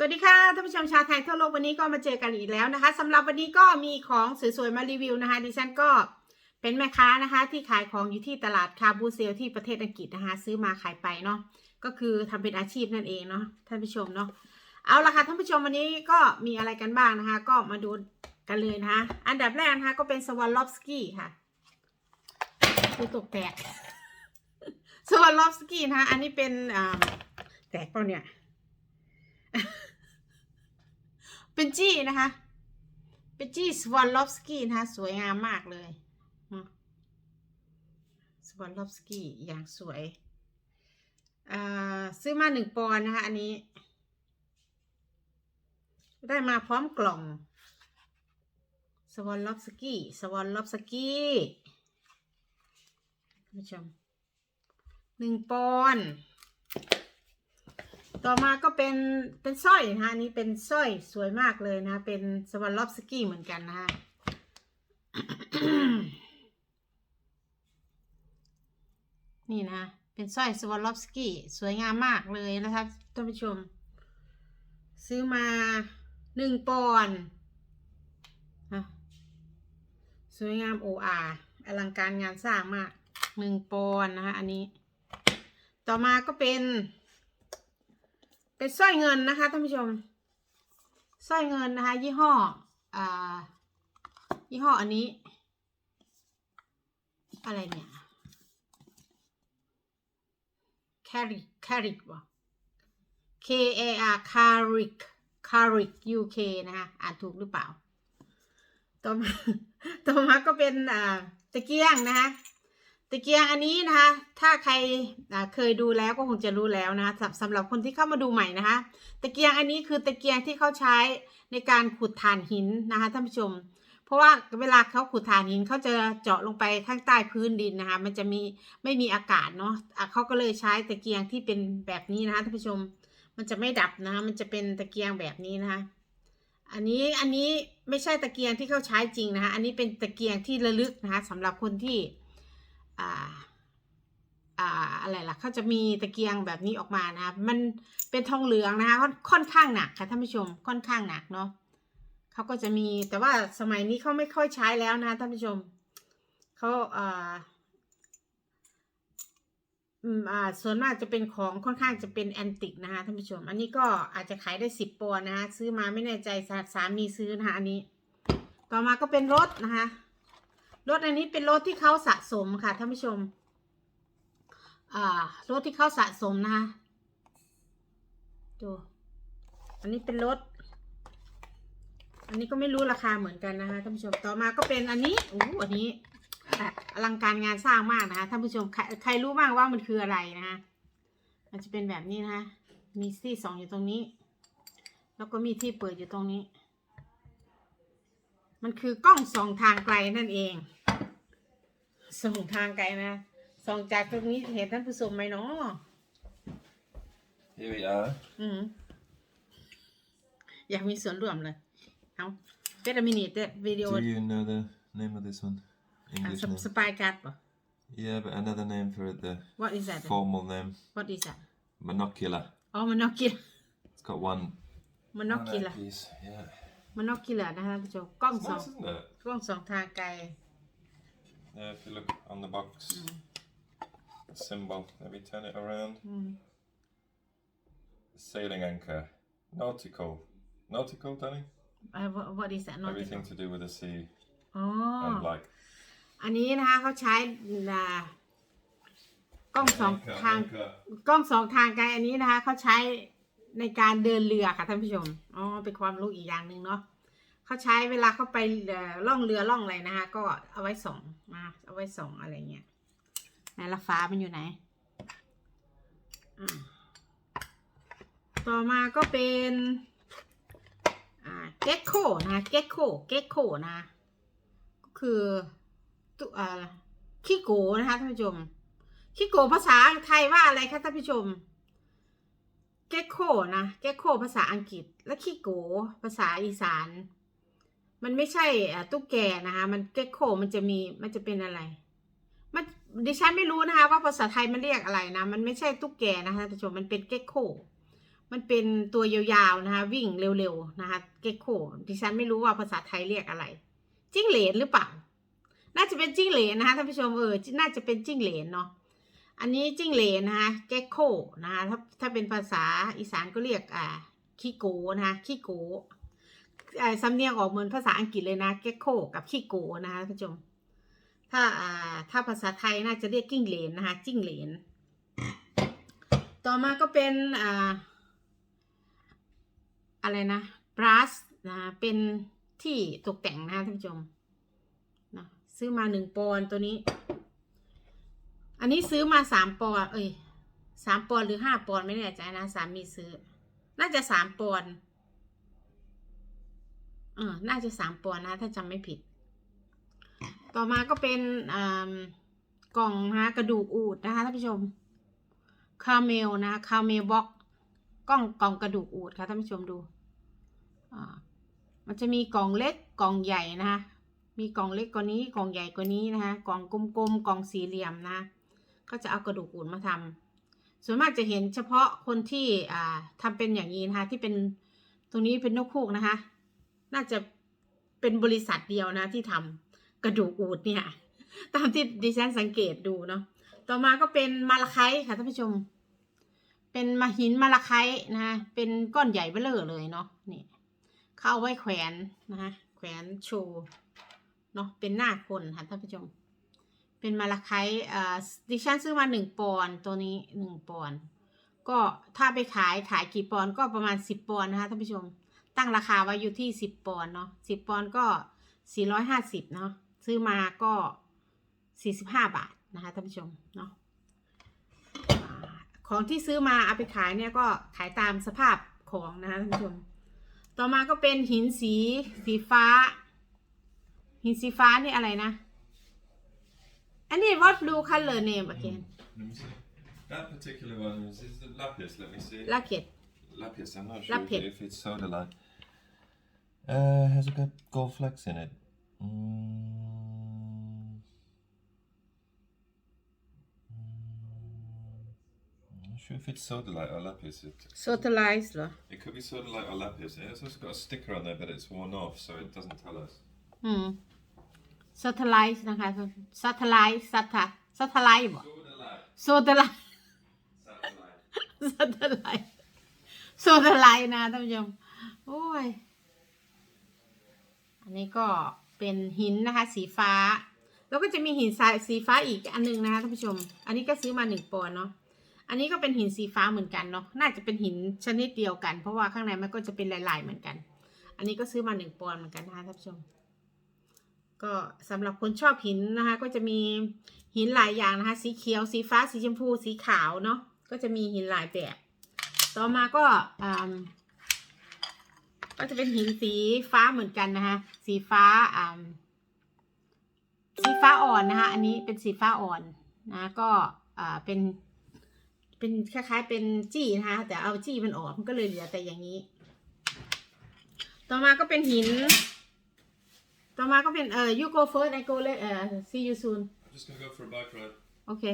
สวัสดีค่ะท่านผู้ชมชาวไทยทั่วโลกวันนี้ก็มาเจอกันอีกแล้วนะคะสำหรับวันนี้ก็มีของสวยๆมารีวิวนะคะ ดิฉันก็เป็นแม่ค้านะคะ ที่ขายของอยู่ที่ตลาดคาบูเซลที่ประเทศอังกฤษนะคะ ซื้อมาขายไปเนาะก็คือทำเป็นอาชีพนั่นเองเนาะท่านผู้ชมเนาะเอาละค่ะท่านผู้ชมวันนี้ก็มีอะไรกันบ้างนะคะ ก็มาดูกันเลยนะคะ อันดับแรกนะคะก็เป็นสวอลลอฟสกี้ค่ะดูตกแตกสวอลลอฟสกี้นะคะอันนี้เป็นแตกเปล่าเนี่ย เป็นจี้นะคะ เป็นจี้สวอลลอฟสกี้นะคะ สวยงามมากเลยสวอลลอฟสกี้อย่างสวยอ่าซื้อมาหนึ่งปอนนะคะ อันนี้ ได้มาพร้อมกล่องสวอลลอฟสกี้สวอลลอฟสกี้ผู้ชมหนึ่งปอน ต่อมาก็เป็นเป็นสร้อยนะคะนี้เป็นสร้อยสวยมากเลยนะคะเป็นสวอลลอฟสกี้เหมือนกันนะคะนี่นะ เป็นสร้อยสวอลลอฟสกี้สวยงามมากเลยนะคะท่านผู้ชม ซื้อมาหนึ่งปอนด์สวยงามโออาอลังการงานสร้างมากหนึ่งปอนด์นะคะอันนี้ ต่อมาก็เป็น เป็นสร้อยเงินนะคะท่านผู้ชมสร้อยเงินนะคะ ยี่ห้ออ่ายี่ห้ออันนี้ อะไรเนี่ย c a r i c c a r i c วะ K A R c a r i c c a r i c U K นะคะอ่านถูกหรือเปล่าต่อมาต่อมาก็เป็นอ่าตะเกียงนะคะ ตะเกียงอันนี้นะคะ ถ้าใครเคยดูแล้วก็คงจะรู้แล้วนะคะสำหรับคนที่เข้ามาดูใหม่นะคะ ตะเกียงอันนี้คือตะเกียงที่เขาใช้ในการขุดถ่านหินนะคะท่านผู้ชม เพราะว่าเวลาเขาขุดถ่านหินเขาจะเจาะลงไปข้างใต้พื้นดินนะคะ มันจะมีไม่มีอากาศเนาะะเขาก็เลยใช้ตะเกียงที่เป็นแบบนี้นะคะท่านผู้ชม มันจะไม่ดับนะคะมันจะเป็นตะเกียงแบบนี้นะคะอันนี้อันนี้ไม่ใช่ตะเกียงที่เขาใช้จริงนะคะ อันนี้เป็นตะเกียงที่ระลึกนะคะสำหรับคนที่ อ่าอ่าอะไรล่ะเขาจะมีตะเกียงแบบนี้ออกมานะคะมันเป็นทองเหลืองนะคะค่อนข้างหนักค่ะท่านผู้ชมค่อนข้างหนักเนาะเขาก็จะมีแต่ว่าสมัยนี้เขาไม่ค่อยใช้แล้วนะท่านผู้ชมเขาอ่าอืมอ่าส่วนมากจะเป็นของค่อนข้างจะเป็นแอนติกนะคะท่านผู้ชม อันนี้ก็อาจจะขายได้สิบปอนนะคะซื้อมาไม่แน่ใจสาสามีซื้อนะคะอันนี้ ต่อมาก็เป็นรถนะคะ รถอันนี้เป็นรถที่เขาสะสมค่ะท่านผู้ชม อ่ารถที่เขาสะสมนะคะดูอันนี้เป็นรถ อันนี้ก็ไม่รู้ราคาเหมือนกันนะคะท่านผู้ชม ต่อมาก็เป็นอันนี้อู้อันนี้อลังการงานสร้างมากนะคะท่านผู้ชม ใครใครรู้บ้างว่ามันคืออะไรนะคะมันจะเป็นแบบนี้นะคะ มีที่สองอยู่ตรงนี้ แล้วก็มีที่เปิดอยู่ตรงนี้ มันคือกล้องสองทางไกลนั่นเอง ส่องทางไกลนะส่องจากตรงนี้เห็นท่านผู้ชมไหมเนาะ Here we are. อืมอยากมีส่วนร่วมเลย เอาเจ็ดมินิเตวิดีโอ Do you know the name of this one? อะ English ส name? สปายการ์ดป่ะ Yeah, but another name for it, the What is that formal name. What is that Monocular. อ๋อมันนอกกิล It's got one. มันนอกกิล one piece. Yeah. มันนอกกิลนะคะท่านผู้ชมกล้อง It's สอง nice, isn't it? กล้องสองทางไกล Yeah, if you look on the box, the symbol. Let me turn it around. อืม Sailing anchor. Nautical. Nautical, Danny? อ่า what what is that นอก Everything to do with the sea อ๋อ and like อันนี้นะคะเขาใช้อ่ากล้องสอง anchor, ทาง anchor. กล้องสองทางไกลอันนี้นะคะเขาใช้ในการเดินเรือค่ะท่านผู้ชม อ๋อ เป็นความรู้อีกอย่างหนึ่งเนาะ เขาใช้เวลาเขาไปล่องเรือล่องอะไรนะคะ ก็เอาไว้ส่องมาเอาไว้ส่องอะไรเงี้ยไหนละฟ้ามันอยู่ไหนต่อมาก็เป็นเก็กโคนะเก็กโคเก็กโคนะ ก็คือตัวอ่าขี้โกนะคะท่านผู้ชมขี้โกภาษาไทยว่าอะไรคะท่านผู้ชมเก็กโคนะเก็กโคภาษาอังกฤษ และขี้โกภาษาอีสาน มันไม่ใช่ตุ๊กแกนะคะ มันเก็กโคมันจะมีมันจะเป็นอะไร มันดิฉันไม่รู้นะคะ ว่าภาษาไทยมันเรียกอะไรนะ มันไม่ใช่ตุ๊กแกนะคะท่านผู้ชมมันเป็นเก็กโคมันเป็นตัวยาวๆนะคะ วิ่งเร็วๆนะคะ เกคโคดิฉันไม่รู้ว่าภาษาไทยเรียกอะไร จิ้งเหลนหรือเปล่า น่าจะเป็นจิ้งเหลนนะคะท่านผู้ชมเออน่าจะเป็นจิ้งเหลนเนาะอันนี้จิ้งเหลนนะคะเกคโคนะคะถ้าถ้าเป็นภาษาอีสานก็เรียกอ่าขี้โกนะคะขี้โก สำเนียงออกเหมือนภาษาอังกฤษเลยนะเกโคกับขี้โกนะคะท่านผู้ชม ถ้าอ่าถ้าภาษาไทยน่าจะเรียกกิ้งเหลนนะคะจิ้งเหลน ต่อมาก็เป็นอ่าอะไรนะบรัสนะเป็นที่ตกแต่งนะคะท่านผู้ชมนะซื้อมาหนึ่งปอนตัวนี้ อันนี้ซื้อมาสามปอนเอ้ยสามปอนหรือห้าปอนไม่แน่ใจนะสามีซื้อ น่าจะสามปอนด์ เออน่าจะสามปอนด์นะ ถ้าจำไม่ผิด ต่อมาก็เป็นอ่ากล่องนะคะกระดูกอูดนะคะท่านผู้ชมคาเมลนะคาเมลบ็อกกล่องกล่องกระดูกอูดค่ะท่านผู้ชมดูอ่ามันจะมีกล่องเล็กกล่องใหญ่นะคะมีกล่องเล็กกว่านี้กล่องใหญ่กว่านี้นะคะกล่องกลมๆกล่องสี่เหลี่ยมนะ ก็จะเอากระดูกอูดมาทำส่วนมากจะเห็นเฉพาะคนที่อ่าทำเป็นอย่างนี้นะคะที่เป็นตรงนี้เป็นนกคูกนะคะ น่าจะเป็นบริษัทเดียวนะที่ทำกระดูกอูดเนี่ย ตามที่ดิฉันสังเกตดูเนาะต่อมาก็เป็นมาลาไคค่ะท่านผู้ชม เป็นมาหินมาลาไคนะ เป็นก้อนใหญ่เบ้อเลยเนาะนี่เขาเอาไว้แขวนนะคะแขวนโชว์เนาะเป็นหน้าคนค่ะท่านผู้ชม เป็นมาลาไคอ่าดิฉันซื้อมาหนึ่งปอนตัวนี้หนึ่งปอนก็ถ้าไปขายขายกี่ปอนก็ประมาณสิบปอนนะคะท่านผู้ชม ตั้งราคาไว้อยู่ที่สิบปอนด์เนาะสิบปอนด์ก็สี่ร้อยห้าสิบเนาะซื้อมาก็สี่สิบห้าบาทนะคะท่านผู้ชมเนาะอ่าของที่ซื้อมาเอาไปขายเนี่ยก็ขายตามสภาพของนะคะท่านผู้ชม ต่อมาก็เป็นหินสีสีฟ้า หินสีฟ้านี่อะไรนะ อันนี้ what blue color name again Let me see. That particular one is, is the lapis. Let me see. ลาเกต lapis. I'm not sure Lapis. if, if it's soda light. Uh, has it got gold flecks in it? Mm. Mm. I'm not sure if it's soda light or lapis. It, โซเทอร์ไลซ์เหรอ it could be soda light or lapis. It's also got a sticker on there, but it's worn off, so it doesn't tell us. อืมโซเทอร์ไลซ์นะคะโซเทอร์ไลซ์สัตว์โซเทอร์ไลซ์บ่ Soda light. โซเทอร์ไลซ์ Satellite. โซเทอร์ไลท์โซเทอร์ไลท์นะท่านผู้ชมโอ้ย อันนี้ก็เป็นหินนะคะ สีฟ้า แล้วก็จะมีหินทรายสีฟ้าอีกอันหนึงนะคะท่านผู้ชม อันนี้ก็ซื้อมาหนึ่งปอนเนาะอันนี้ก็เป็นหินสีฟ้าเหมือนกันเนาะน่าจะเป็นหินชนิดเดียวกัน เพราะว่าข้างในมันก็จะเป็นลายๆเหมือนกัน อันนี้ก็ซื้อมาหนึ่งปอนเหมือนกันนะคะท่านผู้ชม ก็สำหรับคนชอบหินนะคะ ก็จะมีหินหลายอย่างนะคะ สีเขียวสีฟ้าสีชมพูสีขาวเนาะก็จะมีหินหลายแบบ ต่อมาก็อ่า ก็จะเป็นหินสีฟ้าเหมือนกันนะคะ สีฟ้าอ่าสีฟ้าอ่อนนะคะ อันนี้เป็นสีฟ้าอ่อนนะ ก็อ่าเป็น เป็นคล้ายๆ เป็นจี้นะคะ แต่เอาจี้มันออกมันก็เลยเหลือแต่อย่างนี้ ต่อมาก็เป็นหิน ต่อมาก็เป็นเอ่อ you go first I go later เอ่อ see you soon I'm just gonna go for a bike ride. โอเค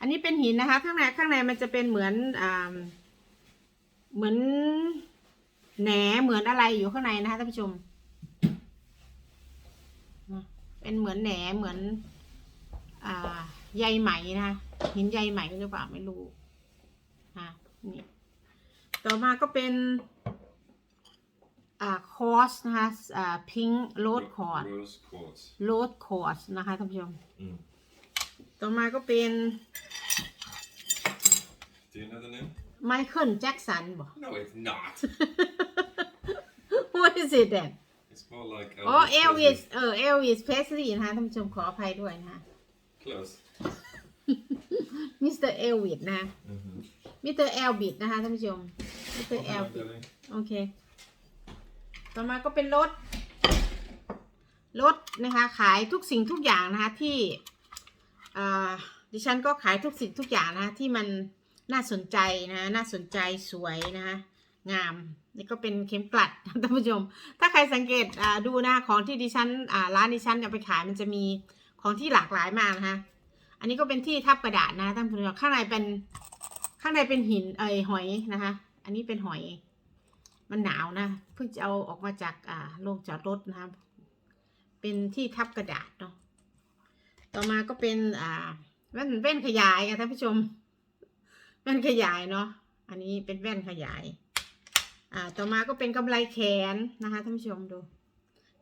อันนี้เป็นหินนะคะ ข้างในข้างในมันจะเป็นเหมือนอ่าเหมือน แหนเหมือนอะไรอยู่ข้างในนะคะท่านผู้ชมนะเป็นเหมือนแหนเหมือน อ่าใยไหมนะคะหินใยไหมหรือเปล่าไม่รู้อะนี่ต่อมาก็เป็น อ่าคอร์สนะคะอ่าพิงโรดคอร์ด Rose quartz. โรดคอร์สนะคะท่านผู้ชม Mm. ต่อมาก็เป็น Do you know the name? ไมเคิลแจ็กสันบอก No, it's not. What is it then it's more like. อ๋อเอลวิส Presley. เออเอลวิสเพสลีนะคะท่านผู้ชมขออภัยด้วยนะคะ Close. มิสเตอร์เอลวิสนะคะ Mm-hmm. มิสเตอร์เอลบิดนะคะท่านผู้ชมมิสเตอร์เอลบิด Billy. โอเค ต่อมาก็เป็นรถ รถนะคะ ขายทุกสิ่งทุกอย่างนะคะที่อ่าดิฉันก็ขายทุกสิ่งทุกอย่างนะคะที่มันน่าสนใจนะ น่าสนใจสวยนะคะ งาม นี่ก็เป็นเข็มกลัดท่านผู้ชม ถ้าใครสังเกตดูนะคะของที่ดิฉันร้านดิฉันเอาไปขายมันจะมีของที่หลากหลายมากนะคะอันนี้ก็เป็นที่ทับกระดาษนะท่านผู้ชมข้างในเป็นข้างในเป็นหินเอยหอยนะคะ อันนี้เป็นหอย มันหนาวนะเพิ่งจะเอาออกมาจากอ่าโรงจอดรถนะครับเป็นที่ทับกระดาษเนาะต่อมาก็เป็นอ่าแว่นแว่นขยายค่ะท่านผู้ชมแว่นขยายเนาะอันนี้เป็นแว่นขยาย อ่าต่อมาก็เป็นกำไรแขนนะคะท่านผู้ชมดู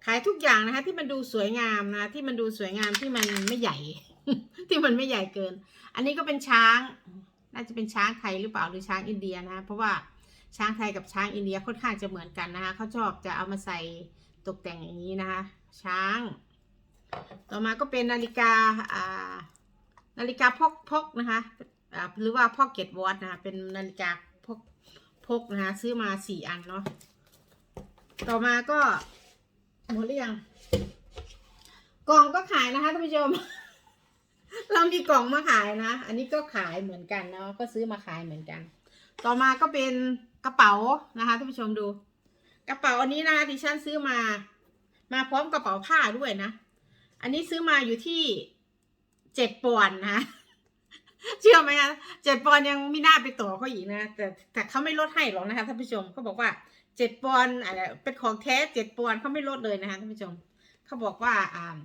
ขายทุกอย่างนะคะ ที่มันดูสวยงามนะ ที่มันดูสวยงามที่มันไม่ใหญ่ ที่มันไม่ใหญ่เกิน อันนี้ก็เป็นช้าง น่าจะเป็นช้างไทยหรือเปล่าหรือช้างอินเดียนะะเพราะว่าช้างไทยกับช้างอินเดียค่อนข้างจะเหมือนกันนะคะเขาชอบจะเอามาใส่ตกแต่งอย่างนี้นะคะช้าง ต่อมาก็เป็นนาฬิกาอ่านาฬิกาพกพกนะคะอ่าหรือว่าพอกเก็ตวอทนะคะเป็นนาฬิกา พกนะคะซื้อมาสี่อันเนาะต่อมาก็หมดหรือยังกล่องก็ขายนะคะท่านผู้ชม เรามีกล่องมาขายนะ อันนี้ก็ขายเหมือนกันเนาะก็ซื้อมาขายเหมือนกัน ต่อมาก็เป็นกระเป๋านะคะท่านผู้ชมดู กระเป๋าอันนี้นะดิฉันซื้อมา มาพร้อมกระเป๋าผ้าด้วยนะ อันนี้ซื้อมาอยู่ที่เจ็ดปอนด์นะ เชื่อไหมคะเจ็ดปอนยังไม่น่าไปต่อเขาอีกนะ แต่แต่เขาไม่ลดให้หรอกนะคะท่านผู้ชมเขาบอกว่าเจ็ดปอนอะไรเป็นของแท้เจ็ดปอนเขาไม่ลดเลยนะคะท่านผู้ชมเขาบอกว่าอ่า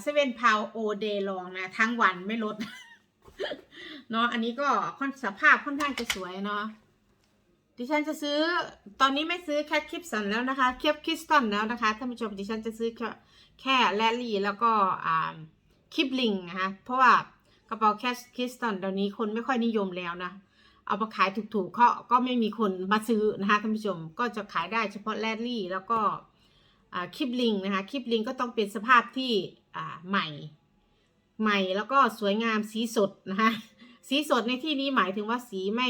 เซเว่นพาวโอเดย์ลองนะ ทั้งวันไม่ลดเนาะอันนี้ก็ค่อนสภาพค่อนข้างจะสวยเนาะดิฉันจะซื้อตอนนี้ไม่ซื้อแค่คลิปสันแล้วนะคะเคปคริสตันแล้วนะคะท่านผู้ชมดิฉันจะซื้อแค่แค่แลลี่แล้วก็อ่าคลิปลิงนะคะเพราะว่า ระเป๋าแคชคริสตันเดี๋ยวนี้คนไม่ค่อยนิยมแล้วนะ เอามาขายถูกๆเขาก็ไม่มีคนมาซื้อนะคะท่านผู้ชมก็จะขายได้เฉพาะแลลี่ แล้วก็คลิปลิงนะคะคลิปลิงก็ต้องเป็นสภาพที่ใหม่ ใหม่แล้วก็สวยงามสีสดนะคะสีสดในที่นี้หมายถึงว่าสีไม่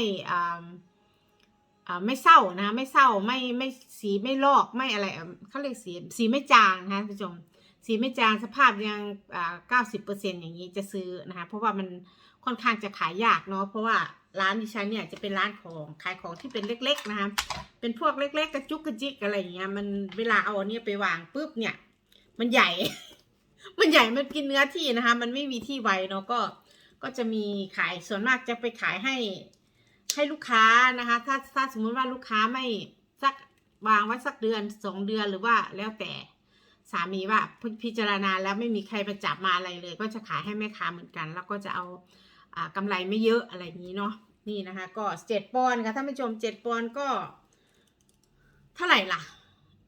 ไม่เศร้านะะไม่เศร้าไม่ไม่สีไม่ลอกไม่อะไรเขาเรียกสีสีไม่จางนะคะท่านผู้ชม สีไม่จางสภาพยังอ่าเก้าสิบเปอร์เซ็นอย่างนี้จะซื้อนะคะเพราะว่ามันค่อนข้างจะขายยากเนาะเพราะว่าร้านดิฉันเนี่ยจะเป็นร้านของขายของที่เป็นเล็ก ๆนะคะเป็นพวกเล็ก ๆ กระจุกกระจิกอะไรอย่างเงี้ยมันเวลาเอาอันเนี้ยไปวางปุ๊บเนี่ย มันใหญ่ มันใหญ่มันกินเนื้อที่นะคะ มันไม่มีที่ไว้เนาะก็ก็จะมีขายส่วนมากจะไปขายให้ให้ลูกค้านะคะ ถ้าถ้าสมมุติว่าลูกค้าไม่สักวางไว้สักเดือนสองเดือนหรือว่าแล้วแต่ สามีว่าพิจารณาแล้วไม่มีใครมาจับมาอะไรเลย ก็จะขายให้แม่ค้าเหมือนกัน แล้วก็จะเอาอ่ากำไรไม่เยอะอะไรอย่างนี้เนาะนี่นะคะ ก็เจ็ดปอนค่ะท่านผู้ชมเจ็ดปอนก็เท่าไหร่ล่ะ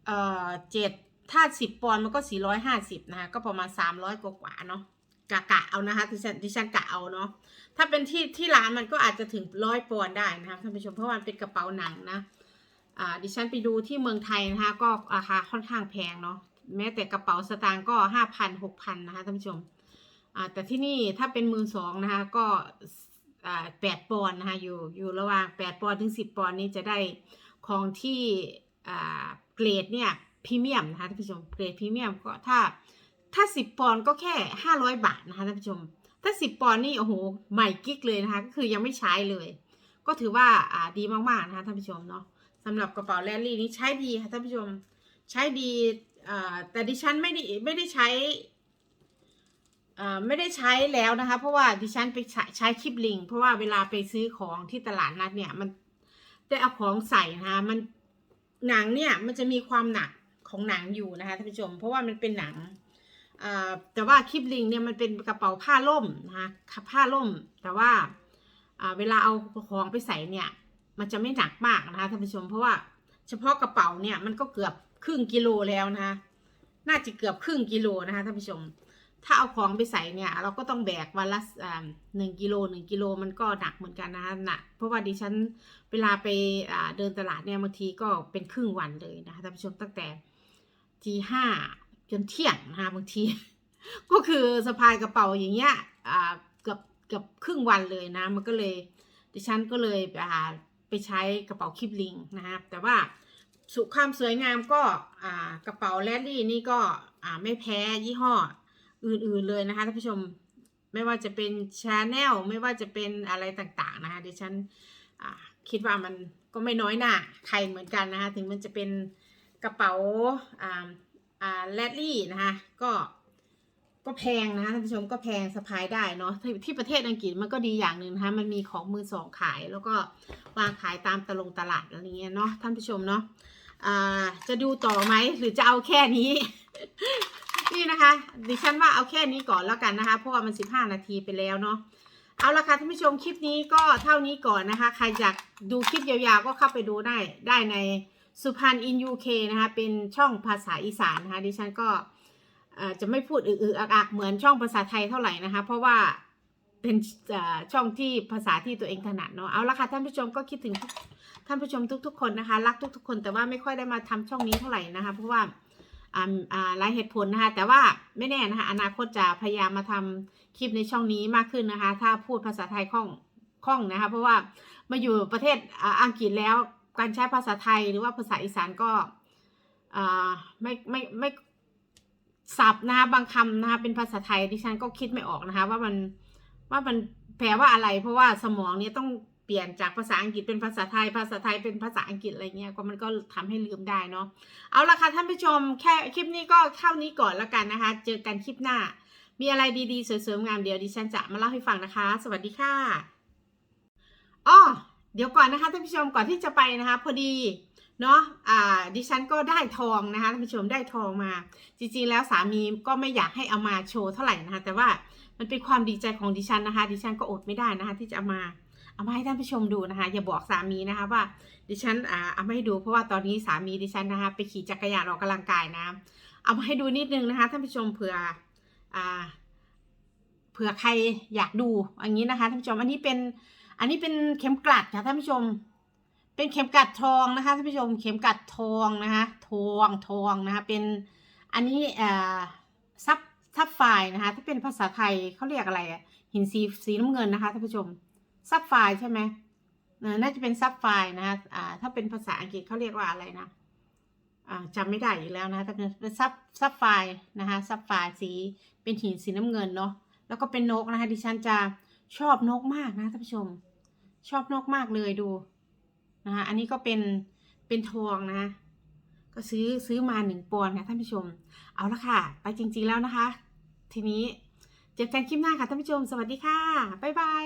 เอ่อเจ็ดถ้าสิบปอนมันก็สี่ร้อยห้าสิบนะคะก็ประมาณสามร้อยกว่าๆเนาะกะกะเอานะคะดิฉันดิฉันกะเอาเนาะถ้าเป็นที่ที่ร้านมันก็อาจจะถึงร้อยปอนได้นะคะท่านผู้ชมเพราะวันเป็นกระเป๋าหนังนะอ่าดิฉันไปดูที่เมืองไทยนะคะก็ราคาค่อนข้างแพงเนาะ แม้แต่กระเป๋าสตางค์ก็ห้าพันหกพันนะคะท่านผู้ชมแต่ที่นี่ถ้าเป็นมือสองนะคะก็แปดปอนด์นะคะอยู่อยู่ระหว่างแปดปอนด์ถึงสิบปอนด์นี้จะได้ของที่เกรดเนี่ยพรีเมียมนะคะท่านผู้ชมเกรดพรีเมียมก็ถ้าถ้าสิบปอนด์ก็แค่ห้าร้อยบาทนะคะท่านผู้ชม ถ้าสิบปอนด์นี่โอ้โหใหม่กิ๊กเลยนะคะก็คือยังไม่ใช้เลย ก็ถือว่าอ่าดีมากๆนะคะท่านผู้ชมเนาะสำหรับกระเป๋าแรลลี่นี้ใช้ดีค่ะท่านผู้ชม ใช้ดี แต่ดิฉันไม่ได้ไม่ได้ใช้ไม่ได้ใช้แล้วนะคะ เพราะว่าดิฉันไปใช้ใชคลิปลิง เพราะว่าเวลาไปซื้อของที่ตลาดนัดเนี่ยมันได้เอาของใส่นะคะมันหนังเนี่ยมันจะมีความหนักของหนังอยู่นะคะท่านผู้ชม เพราะว่ามันเป็นหนังแต่ว่าคลิปลิงเนี่ยมันเป็นกระเป๋าผ้าล่มนะคะผ้าล่ม แต่ว่าเวลาเอาของไปใส่เนี่ย มันจะไม่หนักมากนะคะท่านผู้ชม เพราะว่าเฉพาะกระเป๋าเนี่ยมันก็เกือบ ครึ่งกิโลแล้วนะคะน่าจะเกือบครึ่งกิโลนะคะท่านผู้ชม ถ้าเอาของไปใส่เนี่ย เราก็ต้องแบกวันละหนึ่งกิโลหนึ่งกิโลมันก็หนักเหมือนกันนะคะหนักเพราะว่าดิฉันเวลาไปเดินตลาดเนี่ยบางทีก็เป็นครึ่งวันเลยนะคะท่านผู้ชมตั้งแต่ทีห้าจนเที่ยงนะคะบางที ก็คือสะพายกระเป๋าอย่างเงี้ยเกือบเกือบครึ่งวันเลยนะ มันก็เลยดิฉันก็เลยอ่าไปใช้กระเป๋าคลิปลิงนะครับแต่ว่า สุความสวยงามก็กระเป๋าแรดลี่นี่ก็ไม่แพ้ยี่ห้ออื่นๆเลยนะคะท่านผู้ชมไม่ว่าจะเป็นชาแนลไม่ว่าจะเป็นอะไรต่างๆนะคะดิฉันคิดว่ามันก็ไม่น้อยหน้าใครเหมือนกันนะคะถึงมันจะเป็นกระเป๋าอ่าอ่าแรดลี่นะคะก็ ก็แพงนะคะท่านผู้ชมก็แพงสะพายได้เนาะที่ที่ประเทศอังกฤษมันก็ดีอย่างหนึ่งนะคะมันมีของมือสองขายแล้วก็วางขายตามตลงตลาดอะไรเงี้ยเนาะท่านผู้ชมเนาะจะดูต่อไหมหรือจะเอาแค่นี้ นี่นะคะ ดิฉันว่าเอาแค่นี้ก่อนแล้วกันนะคะ เพราะว่ามัน 15 นาทีไปแล้วเนาะเอาละค่ะท่านผู้ชมคลิปนี้ก็เท่านี้ก่อนนะคะ ใครอยากดูคลิปยาวๆก็เข้าไปดูได้ได้ในสุพรรณอินยูเคนะคะ เป็นช่องภาษาอีสานนะคะดิฉันก็ จะไม่พูดอือๆอักๆเหมือนช่องภาษาไทยเท่าไหร่นะคะ เพราะว่าเป็นช่องที่ภาษาที่ตัวเองถนัดเนาะเอาละค่ะท่านผู้ชมก็คิดถึงท่านผู้ชมทุก ๆ คนนะคะรักทุก ๆ คนแต่ว่าไม่ค่อยได้มาทำช่องนี้เท่าไหร่นะคะ เพราะว่าอ่าอ่าหลายเหตุผลนะคะแต่ว่าไม่แน่นะคะอนาคตจะพยายามมาทำคลิปในช่องนี้มากขึ้นนะคะ ถ้าพูดภาษาไทยคล่องคล่องนะคะ เพราะว่ามาอยู่ประเทศอ,อังกฤษแล้วการใช้ภาษาไทยหรือว่าภาษาอีสานก็อ่ไม่ไม่ไม่ ศัพท์นะคะบางคำนะคะเป็นภาษาไทยดิฉันก็คิดไม่ออกนะคะ ว่ามันว่ามันแปลว่าอะไร เพราะว่าสมองเนี่ยต้องเปลี่ยนจากภาษาอังกฤษเป็นภาษาไทย ภาษาไทยเป็นภาษาอังกฤษอะไรเงี้ยก็มันก็ทำให้ลืมได้เนาะเอาละค่ะท่านผู้ชมแค่คลิปนี้ก็เท่านี้ก่อนแล้วกันนะคะ เจอกันคลิปหน้า มีอะไรดีๆสวยๆงามเดี๋ยวดิฉันจะมาเล่าให้ฟังนะคะ สวัสดีค่ะอ้อเดี๋ยวก่อนนะคะท่านผู้ชมก่อนที่จะไปนะคะ พอดี เนาะอ่าดิฉันก็ได้ทองนะคะท่านผู้ชมได้ทองมา จริงๆแล้วสามีก็ไม่อยากให้เอามาโชว์เท่าไหร่นะคะแต่ว่ามันเป็นความดีใจของดิฉันนะคะ ดิฉันก็อดไม่ได้นะคะ ที่จะเอามาเอามาให้ท่านผู้ชมดูนะคะ อย่าบอกสามีนะคะว่า ดิฉันอ่าเอามาให้ดูเพราะว่าตอนนี้สามีดิฉันนะคะไปขี่จักรยานออกกำลังกายนะเอามาให้ดูนิดนึงนะคะท่านผู้ชมเผื่ออ่าเผื่อใครอยากดูอย่างนี้นะคะท่านผู้ชมอันนี้เป็นอันนี้เป็นเข็มกลัดค่ะท่านผู้ชม เป็นเข็มกลัดทองนะคะท่านผู้ชมเข็มกลัดทองนะคะทองทองนะคะเป็นอันนี้อ่าซับซับไฟนะคะถ้าเป็นภาษาไทยเขาเรียกอะไรอะหินสีสีน้ำเงินนะคะท่านผู้ชมซับไฟใช่ไหมน่าจะเป็นซับไฟนะคะอ่าถ้าเป็นภาษาอังกฤษเขาเรียกว่าอะไรนะอ่าจำไม่ได้อีกแล้วนะแต่เป็นซับซับไฟนะคะซับไฟสีเป็นหินสีน้ำเงินเนาะแล้วก็เป็นนกนะคะดิฉันจะชอบนกมากนะท่านผู้ชม ชอบนกมากเลยดู นะคะอันนี้ก็เป็นเป็นทองนะ ก็ซื้อซื้อมาหนึ่งปอนด์ค่ะท่านผู้ชม เอาละค่ะ ไปจริง ๆแล้วนะคะ ทีนี้เจอกันคลิปหน้าค่ะท่านผู้ชม สวัสดีค่ะ บ๊ายบาย